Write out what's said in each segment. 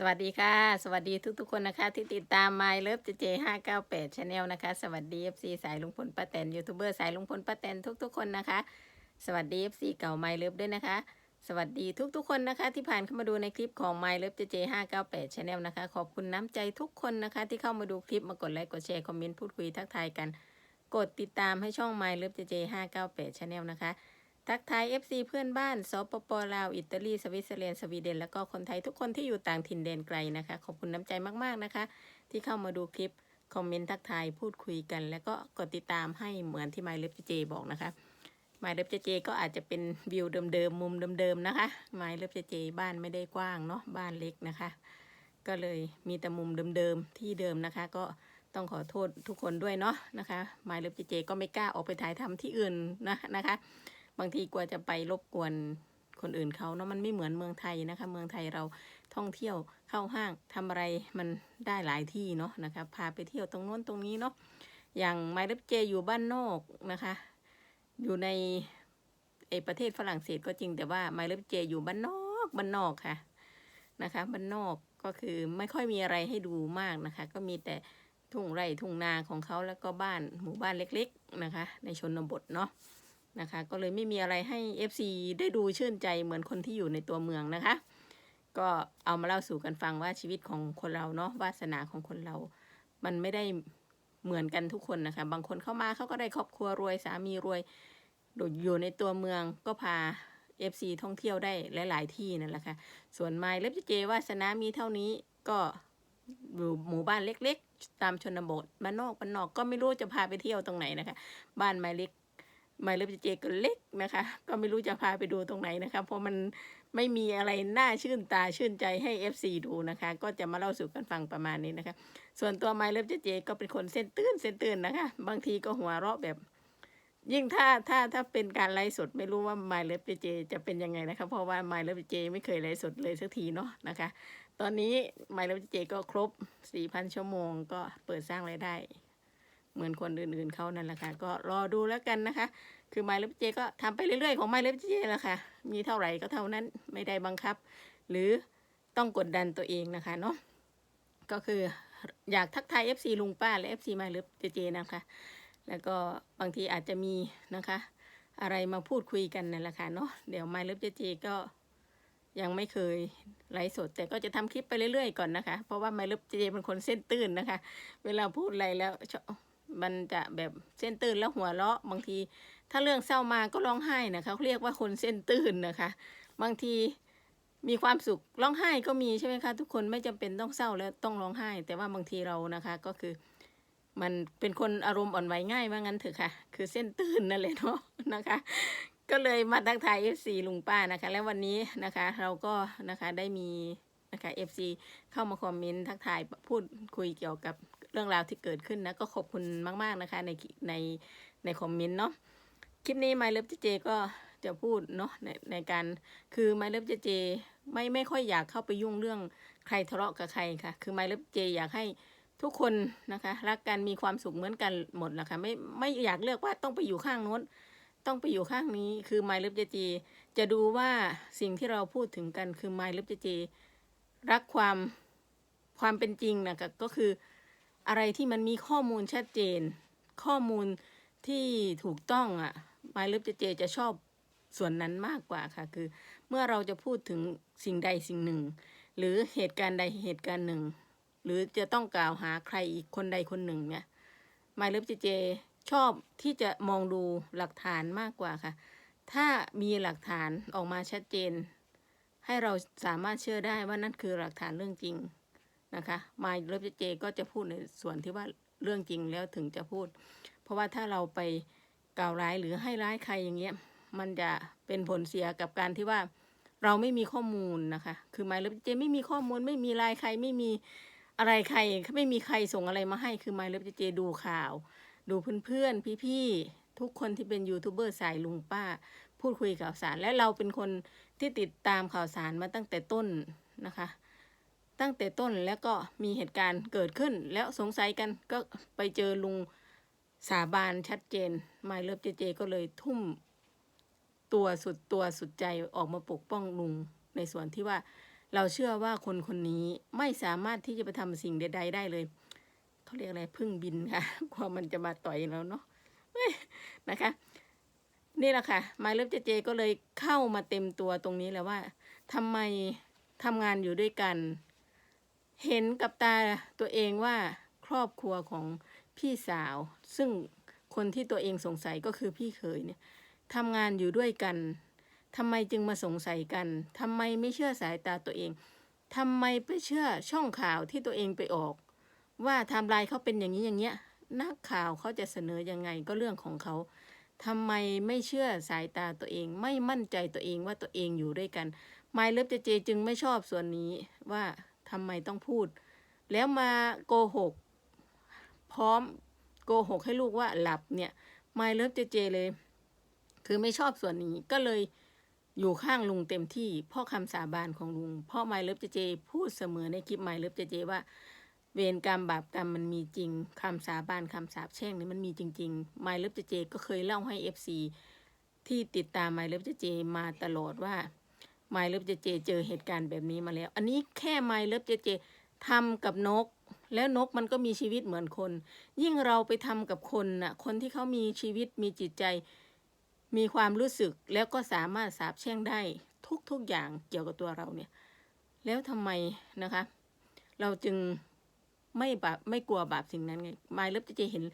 สวัสดีค่ะ สวัสดีทุกๆคนนะคะ ที่ติดตาม My Love JJ 598 Channel นะคะ สวัสดี FC สายลุงพลป้าแตนยูทูบเบอร์สายลุงพลป้าแตนทุกๆคนนะคะ สวัสดี FC เก่า My Love ด้วยนะคะ สวัสดีทุกๆคนนะคะ ที่ผ่านเข้ามาดูในคลิปของ My Love JJ 598 Channel นะคะ ขอบคุณน้ำใจทุกคนนะคะ ที่เข้ามาดูคลิปมากดไลค์กดแชร์คอมเมนต์พูดคุยทักทายกัน กดติดตามให้ช่อง My Love JJ 598 Channel นะคะ ทักทาย FC เพื่อนบ้านสปปลาว อิตาลี สวิตเซอร์แลนด์ สวีเดน แล้วก็คนไทยทุกคนที่อยู่ต่างถิ่นแดนไกลนะคะ ขอบคุณน้ำใจมาก ๆ นะคะ ที่เข้ามาดูคลิป คอมเมนต์ทักทาย พูดคุยกัน แล้วก็กดติดตามให้เหมือนที่ My l ล v e เจบอกนะคะ My l ล v e เจก็อาจจะเป็นวิวเดิมๆ มุมเดิมๆ นะคะ My l ล v e เจบ้านไม่ได้กว้างเนาะ บ้านเล็กนะคะ ก็เลยมีแต่มุมเดิมๆ ที่เดิมนะคะ ก็ต้องขอโทษทุกคนด้วยเนาะนะคะ My l ล v e เจก็ไม่กล้าออกไปถ่ายทำที่อื่นนะนะคะ บางทีกลัวจะไปรบกวนคนอื่นเขาเนาะมันไม่เหมือนเมืองไทยนะคะ เมืองไทยเราท่องเที่ยวเข้าห้างทำอะไรมันได้หลายที่เนาะนะคะพาไปเที่ยวตรงโน้นตรงนี้เนาะอย่างไมล์เจอยู่บ้านนอกนะคะ อยู่ในเอประเทศฝรั่งเศสก็จริงแต่ว่าไมล์เจอยู่บ้านนอกบ้านนอกค่ะนะคะบ้านนอกก็คือไม่ค่อยมีอะไรให้ดูมากนะคะ ก็มีแต่ทุ่งไร่ทุ่งนาของเขาแล้วก็บ้านหมู่บ้านเล็ก ๆนะคะ ในชนบทเนาะ นะคะ ก็เลยไม่มีอะไรให้ FC ได้ดูชื่นใจเหมือนคนที่อยู่ในตัวเมืองนะคะ ก็เอามาเล่าสู่กันฟังว่าชีวิตของคนเราเนาะวาสนาของคนเรา มันไม่ได้เหมือนกันทุกคนนะคะ บางคนเข้ามาเขาก็ได้ครอบครัวรวยสามีรวยอยู่ในตัวเมืองก็พา FC ท่องเที่ยวได้หลาย ๆ ที่นั่นแหละค่ะ ส่วนไมล์เล็บเจวาสนามีเท่านี้ก็อยู่หมู่บ้านเล็ก ๆ ตามชนบทบ้านนอกบ้านนอกก็ไม่รู้จะพาไปเที่ยวตรงไหนนะคะ บ้านไมล์เล็ก ไมล์เลฟเจก็เล็กนะคะ ก็ไม่รู้จะพาไปดูตรงไหนนะคะ เพราะมันไม่มีอะไรน่าชื่นตาชื่นใจให้ FC ดูนะคะ ก็จะมาเล่าสู่กันฟังประมาณนี้นะคะ ส่วนตัวไมล์เลฟเจก็เป็นคนเส้นตื้นเส้นตื้นนะคะ บางทีก็หัวเราะแบบ ยิ่งถ้าถ้าถ้าเป็นการไลฟ์สดไม่รู้ว่าไมล์เลฟเจจะเป็นยังไงนะคะ เพราะว่าไมล์เลฟเจไม่เคยไลฟ์สดเลยสักทีเนาะนะคะ ตอนนี้ไมล์เลฟเจก็ครบ4,000ชั่วโมง ก็เปิดสร้างรายได้ เหมือนคนอื่นๆเขานั่นแหละค่ะ ก็รอดูแล้วกันนะคะ คือไมล์เลฟเจก็ทำไปเรื่อยๆของไมล์เลฟเจแหละค่ะ มีเท่าไหร่ก็เท่านั้นไม่ได้บังคับ หรือต้องกดดันตัวเองนะคะเนาะก็คืออยากทักทาย FC ลุงป้าและ FC ไมล์เลฟเจนะคะ แล้วก็บางทีอาจจะมีนะคะ อะไรมาพูดคุยกันนั่นแหละค่ะเนาะเดี๋ยวไมล์เลฟเจก็ยังไม่เคยไลฟ์สด แต่ก็จะทำคลิปไปเรื่อยๆก่อนนะคะ เพราะว่าไมล์เลฟเจเป็นคนเส้นตื้นนะคะ เวลาพูดอะไรแล้วชอบ มันจะแบบเส้นตื้นแล้วหัวเราะบางที ถ้าเรื่องเศร้ามาก็ร้องไห้นะคะเาเรียกว่าคนเส้นตื้นนะคะ บางทีมีความสุขร้องไห้ก็มีใช่ไหมคะ ทุกคนไม่จำเป็นต้องเศร้าแล้วต้องร้องไห้ แต่ว่าบางทีเรานะคะก็คือ มันเป็นคนอารมณ์อ่อนไหวง่ายว่างั้นเถอะค่ะ คือเส้นตื้นนั่นแหละเนาะนะคะ ก็เลยมาทักทาย FC ลุงป้านะคะ แล้ววันนี้นะคะ เราก็นะคะได้มีนะคะ FC เข้ามาคอมเมนต์ทักทายพูดคุยเกี่ยวกับ เรื่องราวที่เกิดขึ้นนะ ก็ขอบคุณมาก ๆนะคะ ในในในคอมเมนต์เนาะคลิปนี้ My Love เจเจก็จะพูดเนาะในในการคือ My Love เจเจไม่ไม่ค่อยอยากเข้าไปยุ่งเรื่องใครทะเลาะกับใครค่ะ คือ My Love เจอยากให้ทุกคนนะคะ รักกันมีความสุขเหมือนกันหมดแหละค่ะไม่ไม่อยากเลือกว่าต้องไปอยู่ข้างโน้น ต้องไปอยู่ข้างนี้คือ My Love เจจะดูว่าสิ่งที่เราพูดถึงกันคือ My Love เจรักความความเป็นจริงนะคะก็คือ อะไรที่มันมีข้อมูลชัดเจน ข้อมูลที่ถูกต้องอะไมล์ลิฟเจจะชอบส่วนนั้นมากกว่าค่ะ คือ เมื่อเราจะพูดถึงสิ่งใดสิ่งหนึ่ง หรือเหตุการณ์ใดเหตุการณ์หนึ่ง หรือจะต้องกล่าวหาใครอีกคนใดคนหนึ่งเนี่ยไมล์ลิฟเจชอบที่จะมองดูหลักฐานมากกว่าค่ะ ถ้ามีหลักฐานออกมาชัดเจน ให้เราสามารถเชื่อได้ว่านั่นคือหลักฐานเรื่องจริง นะคะ มาเลิฟเจก็จะพูดในส่วนที่ว่าเรื่องจริงแล้วถึงจะพูด เพราะว่าถ้าเราไปกล่าวร้ายหรือให้ร้ายใครอย่างเงี้ย มันจะเป็นผลเสียกับการที่ว่าเราไม่มีข้อมูลนะคะ คือไมายเลิฟเจไม่มีข้อมูลไม่มีรายใครไม่มีอะไรใครไม่มีใครส่งอะไรมาให้คือไมายเลิฟเจดูข่าว ดูเพื่อนๆพี่ๆทุกคนที่เป็นยูทูบเบอร์สายลุงป้า พูดคุยข่าวสารและเราเป็นคนที่ติดตามข่าวสารมาตั้งแต่ต้นนะคะ ตั้งแต่ต้นแล้วก็มีเหตุการณ์เกิดขึ้น แล้วสงสัยกันก็ไปเจอลุงสาบานชัดเจนไมเลิฟเจเจ ก็เลยทุ่ม ตัวสุดตัวสุดใจออกมาปกป้องลุงในส่วนที่ว่าเราเชื่อว่าคนคนนี้ไม่สามารถที่จะไปทำสิ่งใด ๆ ได้เลยเขาเรียกอะไรพึ่งบินค่ะกลัวมันจะมาต่อยเราเนาะนะคะ นี่แหละค่ะมาเลิฟเจเจ ก็เลยเข้ามาเต็มตัวตรงนี้แล้วว่าทำไมทำงานอยู่ด้วยกัน เห็นกับตาตัวเองว่าครอบครัวของพี่สาว ซึ่งคนที่ตัวเองสงสัยก็คือพี่เขยเนี่ยทำงานอยู่ด้วยกันทำไมจึงมาสงสัยกันทำไมไม่เชื่อสายตาตัวเองทำไมไปเชื่อช่องข่าวที่ตัวเองไปออก ว่าไทำลายเขาเป็นอย่างนี้อย่างเงี้ยนักข่าวเขาจะเสนอยังไงก็เรื่องของเขาทำไมไม่เชื่อสายตาตัวเอง ไม่มั่นใจตัวเองว่าตัวเองอยู่ด้วยกันไมเลิฟเจเจจึงไม่ชอบส่วนนี้ว่า ทำไมต้องพูด แล้วมาโกหก พร้อมโกหกให้ลูกว่าหลับเนี่ยไม่เลิฟเจเจเลย คือไม่ชอบส่วนนี้ก็เลยอยู่ข้างลุงเต็มที่เพ่อคำสาบานของลุงเพ่อไมเลิฟเจเจ พูดเสมอในคลิปไมเลิฟเจเจว่า เวรกรรมบาปกรรมมันมีจริงคำสาบานคำสาปแช่งนี่มันมีจริงๆไมเลิฟเจเจ ก็เคยเล่าให้ FC ที่ติดตามไมเลิฟเจเจ มาตลอดว่า ไมล์เลิฟเจเจเจอเหตุการณ์แบบนี้มาแล้ว อันนี้แค่ไมล์เลิฟเจเจทำกับนก แล้วนกมันก็มีชีวิตเหมือนคน ยิ่งเราไปทำกับคนน่ะคนที่เขามีชีวิตมีจิตใจ มีความรู้สึกแล้วก็สามารถสาบแช่งได้ทุกๆอย่างเกี่ยวกับตัวเราเนี่ย แล้วทำไมนะคะ เราจึงไม่บาปไม่กลัวบาปสิ่งนั้นไงมายเลิฟจะเห็น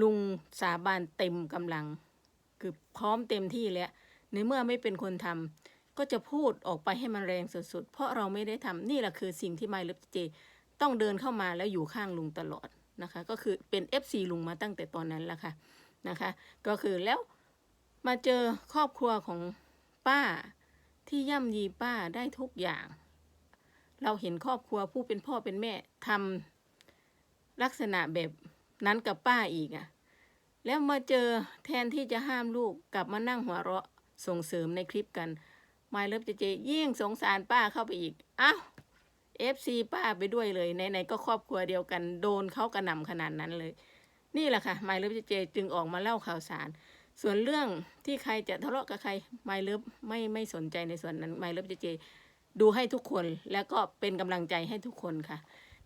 ลุงสาบานเต็มกำลัง คือพร้อมเต็มที่แล้วในเมื่อไม่เป็นคนทำ ก็จะพูดออกไปให้มันแรงสุดๆ เพราะเราไม่ได้ทำนี่แหละคือสิ่งที่ไมายเลิฟเจ ต้องเดินเข้ามาแล้วอยู่ข้างลุงตลอดนะคะ ก็คือเป็น FC ลุงมาตั้งแต่ตอนนั้นแหละค่ะนะคะ ก็คือแล้วมาเจอครอบครัวของป้าที่ย่ำยีป้าได้ทุกอย่าง เราเห็นครอบครัวผู้เป็นพ่อเป็นแม่ทำลักษณะแบบนั้นกับป้าอีกอะ่ะ แล้วมาเจอแทนที่จะห้ามลูกกลับมานั่งหัวเราะส่งเสริมในคลิปกัน มายเลิฟเจเจยิ่งสงสารป้าเข้าไปอีกอ้าวเอฟซีป้าไปด้วยเลยไหนๆก็ครอบครัวเดียวกันโดนเขากระหน่ำขนาดนั้นเลย นี่แหละค่ะมายเลิฟเจเจจึงออกมาเล่าข่าวสาร ส่วนเรื่องที่ใครจะทะเลาะกับใครไม่เลิฟไม่ไม่สนใจในส่วนนั้นไม่เลิฟเจเจดูให้ทุกคนแล้วก็เป็นกำลังใจให้ทุกคนค่ะ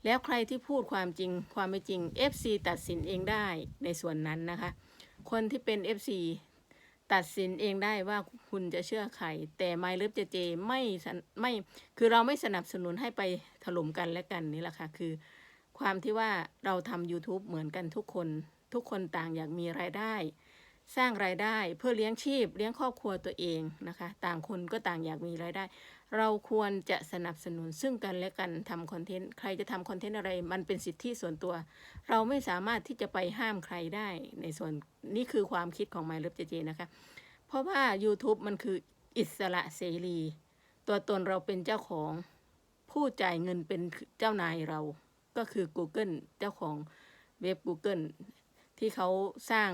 แล้วใครที่พูดความจริงความไม่จริง FC ตัดสินเองได้ในส่วนนั้นนะคะ คนที่เป็น FC ตัดสินเองได้ว่าคุณจะเชื่อใคร แต่ไม่เลิฟเจเจไม่ไม่คือเราไม่สนับสนุนให้ไปถล่มกันและกันนี่แหละค่ะ คือ ความที่ว่าเราทำ YouTube เหมือนกันทุกคน ทุกคนต่างอยากมีรายได้ สร้างรายได้เพื่อเลี้ยงชีพ เลี้ยงครอบครัวตัวเองนะคะ ต่างคนก็ต่างอยากมีรายได้ เราควรจะสนับสนุนซึ่งกันและกันทำคอนเทนต์ใครจะทำคอนเทนต์อะไร มันเป็นสิทธิส่วนตัว เราไม่สามารถที่จะไปห้ามใครได้ในส่วนนี่คือความคิดของ My Love JJ นะคะ เพราะว่า YouTube มันคืออิสระเสรี ตัวตนเราเป็นเจ้าของผู้จ่ายเงินเป็นเจ้านายเรา ก็คือ Google เจ้าของเว็บ Google ที่เขาสร้าง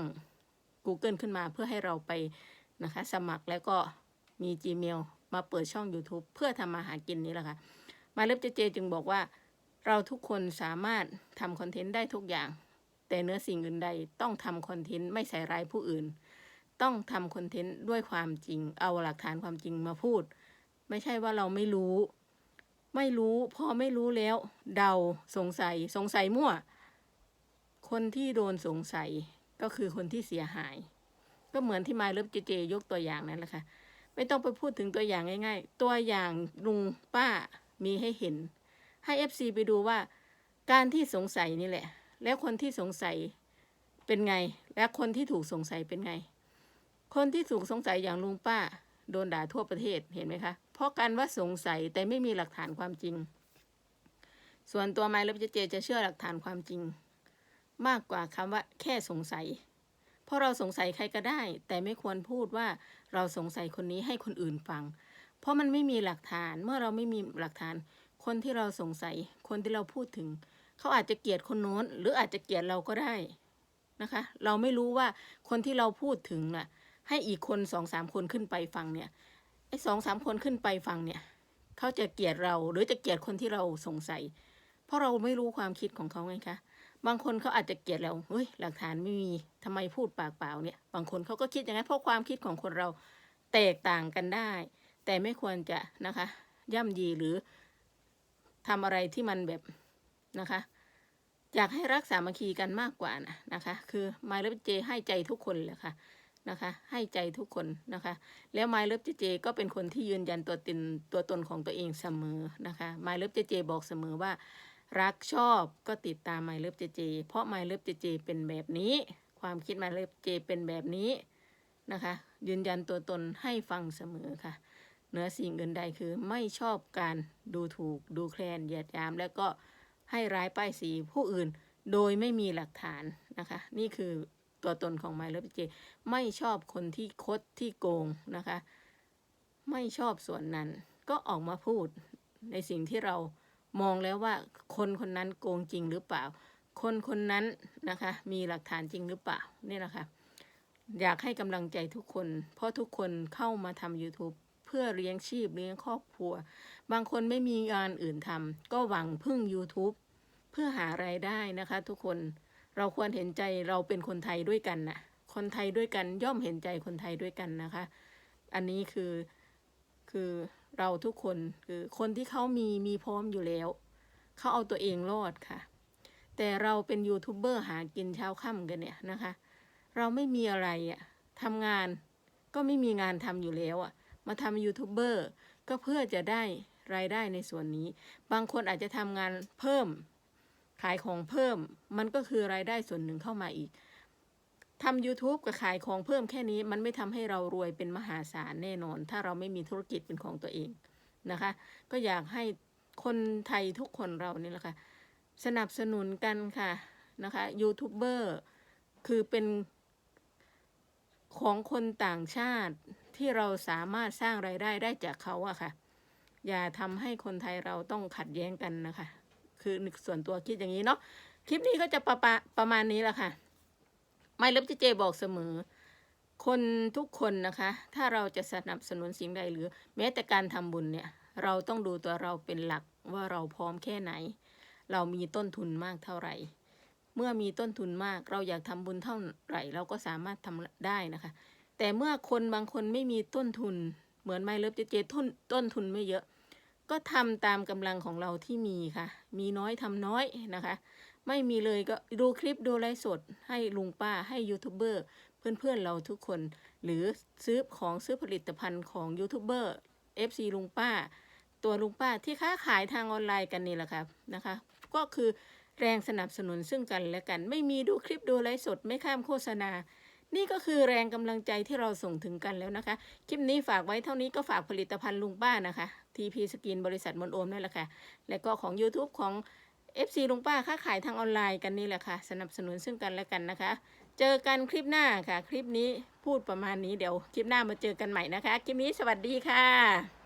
Google ขึ้นมาเพื่อให้เราไปนะคะ สมัครแล้วก็มี Gmail มาเปิดช่อง YouTube เพื่อทำมาหากินนี้แหละค่ะ มาเล็บเจเจจึงบอกว่า เราทุกคนสามารถทำคอนเทนต์ได้ทุกอย่าง แต่เนื้อสิ่งอื่นใดต้องทำคอนเทนต์ไม่ใส่ร้ายผู้อื่น ต้องทำคอนเทนต์ด้วยความจริง เอาหลักฐานความจริงมาพูด ไม่ใช่ว่าเราไม่รู้ ไม่รู้พอไม่รู้แล้ว เดาสงสัยสงสัยมั่ว คนที่โดนสงสัยก็คือคนที่เสียหาย ก็เหมือนที่มาเลิฟเจเจยกตัวอย่างนั่นแหละค่ะ ไม่ต้องไปพูดถึงตัวอย่างง่าย ๆ ตัวอย่างลุงป้ามีให้เห็น ให้ FC ไปดูว่า การที่สงสัยนี่แหละ แล้วคนที่สงสัยเป็นไง และคนที่ถูกสงสัยเป็นไง คนที่ถูกสงสัยอย่างลุงป้า โดนด่าทั่วประเทศเห็นไหมคะ เพราะการว่าสงสัยแต่ไม่มีหลักฐานความจริง ส่วนตัวไมล์ลิฟเจเจจะเชื่อหลักฐานความจริง มากกว่าคำว่าแค่สงสัย เพราะเราสงสัยใครก็ได้ แต่ไม่ควรพูดว่าเราสงสัยคนนี้ให้คนอื่นฟัง เพราะมันไม่มีหลักฐานเมื่อเราไม่มีหลักฐาน คนที่เราสงสัย คนที่เราพูดถึง เขาอาจจะเกลียดคนโน้น หรืออาจจะเกลียดเราก็ได้นะคะ เราไม่รู้ว่าคนที่เราพูดถึงน่ะ ให้อีกคนสองสามคนขึ้นไปฟังเนี่ยไอ้สองสามคนขึ้นไปฟังเนี่ย เขาจะเกลียดเราหรือจะเกลียดคนที่เราสงสัย เพราะเราไม่รู้ความคิดของเขาไงคะ บางคนเขาอาจจะเกลียดเราเฮ้ยหลักฐานไม่มีทำไมพูดปากเปล่าเนี่ย บางคนเขาก็คิดอย่างนั้นเพราะความคิดของคนเราแตกต่างกันได้ แต่ไม่ควรจะนะคะ ย่ำยีหรือทำอะไรที่มันแบบนะคะ อยากให้รักสามัคคีกันมากกว่านะนะคะ คือไมล์เลิฟเจให้ใจทุกคนเลยค่ะนะคะ ให้ใจทุกคนนะคะ แล้วไมล์เลิฟเจก็เป็นคนที่ยืนยันตัวตนตัวตนของตัวเองเสมอนะคะไมล์เลิฟเจบอกเสมอว่า รักชอบก็ติดตามไมล์เลิฟเจเพราะไมล์เลิฟเจเป็นแบบนี้ ความคิดไมล์เลิฟเจเป็นแบบนี้นะคะ ยืนยันตัวตนให้ฟังเสมอค่ะเหนือสิ่งอื่นใดคือไม่ชอบการดูถูกดูแคลนเหยียดยาม แล้วก็ให้ร้ายป้ายสีผู้อื่นโดยไม่มีหลักฐานนะคะ นี่คือตัวตนของไมล์เลฟเจไม่ชอบคนที่คดที่โกงนะคะ ไม่ชอบส่วนนั้นก็ออกมาพูดในสิ่งที่เรา มองแล้วว่าคนคนนั้นโกงจริงหรือเปล่า คนคนนั้นนะคะ มีหลักฐานจริงหรือเปล่านี่แหละค่ะอยากให้กำลังใจทุกคน เพราะทุกคนเข้ามาทำ YouTube เพื่อเลี้ยงชีพเลี้ยงครอบครัว บางคนไม่มีงานอื่นทำก็หวังพึ่ง YouTube เพื่อหารายได้นะคะ ทุกคนเราควรเห็นใจเราเป็นคนไทยด้วยกันนะคนไทยด้วยกันย่อมเห็นใจคนไทยด้วยกันนะคะ อันนี้คือ คือเราทุกคนคือคนที่เขามีมีพร้อมอยู่แล้ว เขาเอาตัวเองรอดค่ะ แต่เราเป็นยูทูบเบอร์หากินเช้าค่ำกันเนี่ยนะคะ เราไม่มีอะไรอะทำงานก็ไม่มีงานทำอยู่แล้วอะมาทำยูทูบเบอร์ก็เพื่อจะได้รายได้ในส่วนนี้ บางคนอาจจะทำงานเพิ่ม ขายของเพิ่ม มันก็คือรายได้ส่วนหนึ่งเข้ามาอีก ทำ YouTube กับขายของเพิ่มแค่นี้ มันไม่ทำให้เรารวยเป็นมหาศาลแน่นอน ถ้าเราไม่มีธุรกิจเป็นของตัวเองนะคะ ก็อยากให้คนไทยทุกคนเรานี่แหละค่ะสนับสนุนกันค่ะนะคะยูทูบเบอร์คือเป็นของคนต่างชาติที่เราสามารถสร้างรายได้ได้จากเขาอะค่ะ อย่าทำให้คนไทยเราต้องขัดแย้งกันนะคะ คือส่วนตัวคิดอย่างนี้เนาะคลิปนี้ก็จะประปะประมาณนี้แหละค่ะ ไม่เลิฟเจบอกเสมอ คนทุกคนนะคะ ถ้าเราจะสนับสนุนสิ่งใดหรือ แม้แต่การทำบุญเนี่ย เราต้องดูตัวเราเป็นหลักว่าเราพร้อมแค่ไหน เรามีต้นทุนมากเท่าไหร่ เมื่อมีต้นทุนมากเราอยากทำบุญเท่าไหร่ เราก็สามารถทำได้นะคะ แต่เมื่อคนบางคนไม่มีต้นทุน เหมือนไม่เลิฟเจเจต้นต้นทุนไม่เยอะก็ทำตามกำลังของเราที่มีค่ะ มีน้อยทำน้อยนะคะ ไม่มีเลยก็ดูคลิปดูไลฟ์สด ให้ลุงป้าให้ยูทูบเบอร์เพื่อนๆเราทุกคน หรือซื้อของซื้อผลิตภัณฑ์ของยูทูบเบอร์ FC ลุงป้า ตัวลุงป้าที่ค้าขายทางออนไลน์กันนี่แหละครับนะคะ ก็คือแรงสนับสนุนซึ่งกันและกัน ไม่มีดูคลิปดูไลฟ์สดไม่ข้ามโฆษณา นี่ก็คือแรงกำลังใจที่เราส่งถึงกันแล้วนะคะ คลิปนี้ฝากไว้เท่านี้ก็ฝากผลิตภัณฑ์ลุงป้านะคะ TP สกินบริษัทมนโอมนั่นแหละค่ะ และก็ของ YouTube ของ FC ลุงป้าค้าขายทางออนไลน์กันนี่แหละค่ะ สนับสนุนซึ่งกันและกันนะคะ เจอกันคลิปหน้าค่ะ คลิปนี้พูดประมาณนี้เดี๋ยว คลิปหน้ามาเจอกันใหม่นะคะ คลิปนี้สวัสดีค่ะ